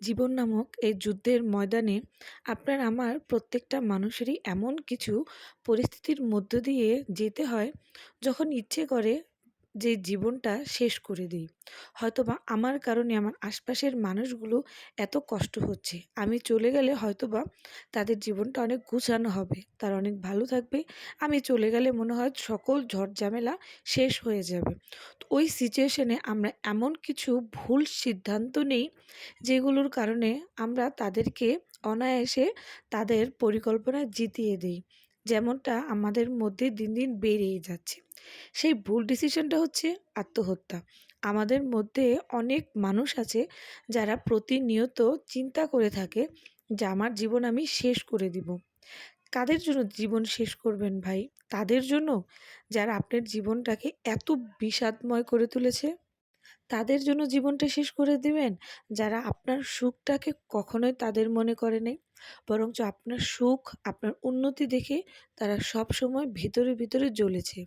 জীবন নামক এই যুদ্ধের ময়দানে আপনার আমার প্রত্যেকটা মানুষেরই এমন কিছু পরিস্থিতির মধ্য দিয়ে যেতে হয়, যখন ইচ্ছে করে যে জীবনটা শেষ করে দিই। হয়তোবা আমার কারণে আমার আশপাশের মানুষগুলো এত কষ্ট হচ্ছে। আমি চলে গেলে হয়তোবা তাদের জীবনটা অনেক গুছানো হবে, তারা অনেক ভালো থাকবে। আমি চলে গেলে মনে হয় সকল ঝড় ঝামেলা শেষ হয়ে যাবে। তো ওই সিচুয়েশনে আমরা এমন কিছু ভুল সিদ্ধান্ত নেই, যেগুলোর কারণে আমরা তাদেরকে অনায়াসে তাদের পরিকল্পনা জিতিয়ে দিই। যেমনটা আমাদের মধ্যে দিন দিন বেড়েই যাচ্ছে। সেই ভুল ডিসিশনটা হচ্ছে আত্মহত্যা। আমাদের মধ্যে অনেক মানুষ আছে যারা প্রতিনিয়ত চিন্তা করে থাকে যে, আমার জীবন আমি শেষ করে দিব। কাদের জন্য জীবন শেষ করবেন ভাই? তাদের জন্য? যারা আপনার জীবনটাকে এত বিষাদময় করে তুলেছে? তাদের জন্য জীবনটা শেষ করে দিবেন? যারা আপনার সুখটাকে কখনোই তাদের মনে করে নেই। বরঞ্চ আপনার সুখ, আপনার উন্নতি দেখে তারা সব সময় ভিতরে ভিতরে জ্বলেছে।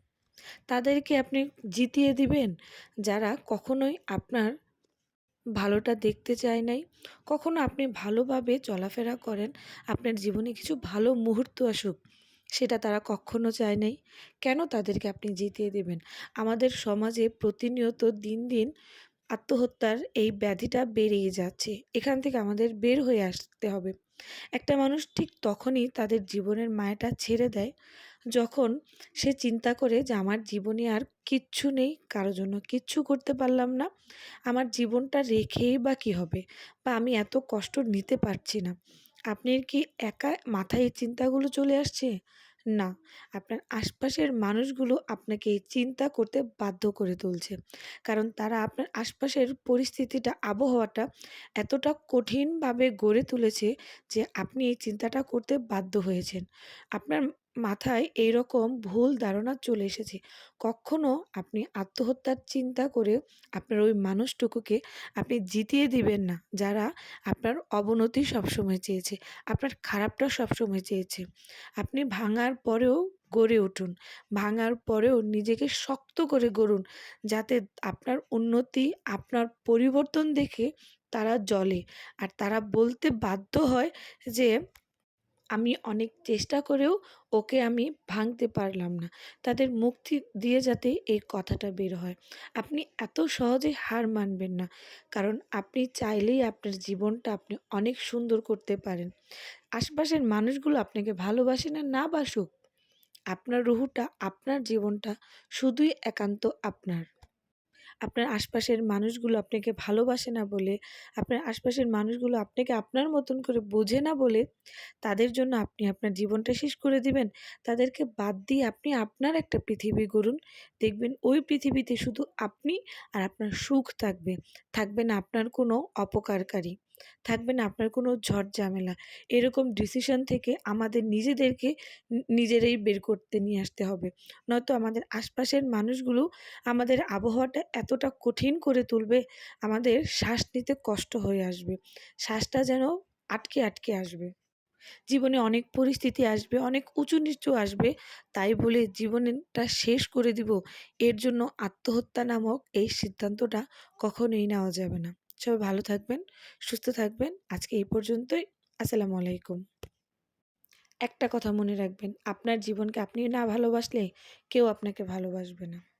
তাদেরকে আপনি জিতিয়ে দিবেন। যারা কখনোই আপনার ভালোটা দেখতে চায় নাই, কখনো আপনি ভালোভাবে চলাফেরা করেন, আপনার জীবনে কিছু ভালো মুহূর্ত আসুক। সেটা তারা কখনো চায় নাই। কেন তাদেরকে আপনি জিতিয়ে দেবেন? আমাদের সমাজে প্রতিনিয়ত দিন দিন আত্মহত্যার এই ব্যাধিটা বেড়েই যাচ্ছে। এখান থেকে আমাদের বের হয়ে আসতে হবে। একটা মানুষ ঠিক তখনই তাদের জীবনের মায়াটা ছেড়ে দেয় যখন সে চিন্তা করে যে, আমার জীবনে আর কিচ্ছু নেই, কারও জন্য কিচ্ছু করতে পারলাম না। আমার জীবনটা রেখেই বা কী হবে? বা আমি এত কষ্ট নিতে পারছি না। আপনি কি একা মাথায় চিন্তাগুলো চলে আসছে? না, আপনার আশপাশের মানুষগুলো আপনাকে চিন্তা করতে বাধ্য করে তুলছে। কারণ তারা আপনার আশপাশের পরিস্থিতিটা, আবহাওয়াটা এতটা কঠিনভাবে গড়ে তুলেছে যে আপনি এই চিন্তাটা করতে বাধ্য হয়েছেন। আপনার মাথায় এই রকম ভুল ধারণা চলে এসেছে। কখনো আপনি আত্মহত্যার চিন্তা করে আপনার ওই মানুষটুকুকে আপনি জিতিয়ে দিবেন না, যারা আপনার অবনতি সবসময় চেয়েছে, আপনার খারাপটা সবসময় চেয়েছে। আপনি ভাঙার পরেও গড়ে উঠুন, ভাঙার পরেও নিজেকে শক্ত করে গড়ুন, যাতে আপনার উন্নতি, আপনার পরিবর্তন দেখে তারা জ্বলে। আর তারা বলতে বাধ্য হয় যে আমি অনেক চেষ্টা করেও ওকে আমি ভাঙতে পারলাম না। তাদের মুক্তি দিয়ে যাতে এই কথাটা বের হয়। আপনি এত সহজে হার মানবেন না। কারণ আপনি চাইলেই আপনার জীবনটা আপনি অনেক সুন্দর করতে পারেন। আশপাশের মানুষগুলো আপনাকে ভালোবাসে না না বাসুক। আপনার রুহুটা, আপনার জীবনটা শুধুই একান্ত আপনার। আপনার আশপাশের মানুষগুলো আপনাকে ভালোবাসে না বলে, আপনার আশপাশের মানুষগুলো আপনাকে আপনার মতন করে বোঝে না বলে, তাদের জন্য আপনি আপনার জীবনটা শেষ করে দিবেন। তাদেরকে বাদ দিয়ে আপনি আপনার একটা পৃথিবী গড়ুন। দেখবেন ওই পৃথিবীতে শুধু আপনি আর আপনার সুখ থাকবে। থাকবে না আপনার কোনো অপকারকারী। থাকবে না আপনার কোনো ঝড় ঝামেলা। এরকম ডিসিশন থেকে আমাদের নিজেদেরকে নিজেরাই বের করতে নিয়ে আসতে হবে। নয়তো আমাদের আশপাশের মানুষগুলো আমাদের আবহাওয়াটা এতটা কঠিন করে তুলবে, আমাদের শ্বাস নিতে কষ্ট হয়ে আসবে। শ্বাসটা যেন আটকে আটকে আসবে। জীবনে অনেক পরিস্থিতি আসবে, অনেক উঁচু নিচু আসবে। তাই বলে জীবনটা শেষ করে দিব, এর জন্য আত্মহত্যা নামক এই সিদ্ধান্তটা কখনোই নেওয়া যাবে না। সবাই ভালো থাকবেন, সুস্থ থাকবেন। আজকে এই পর্যন্তই। আসসালামু আলাইকুম। একটা কথা মনে রাখবেন, আপনার জীবনকে আপনি না ভালোবাসলে কেউ আপনাকে ভালোবাসবে না।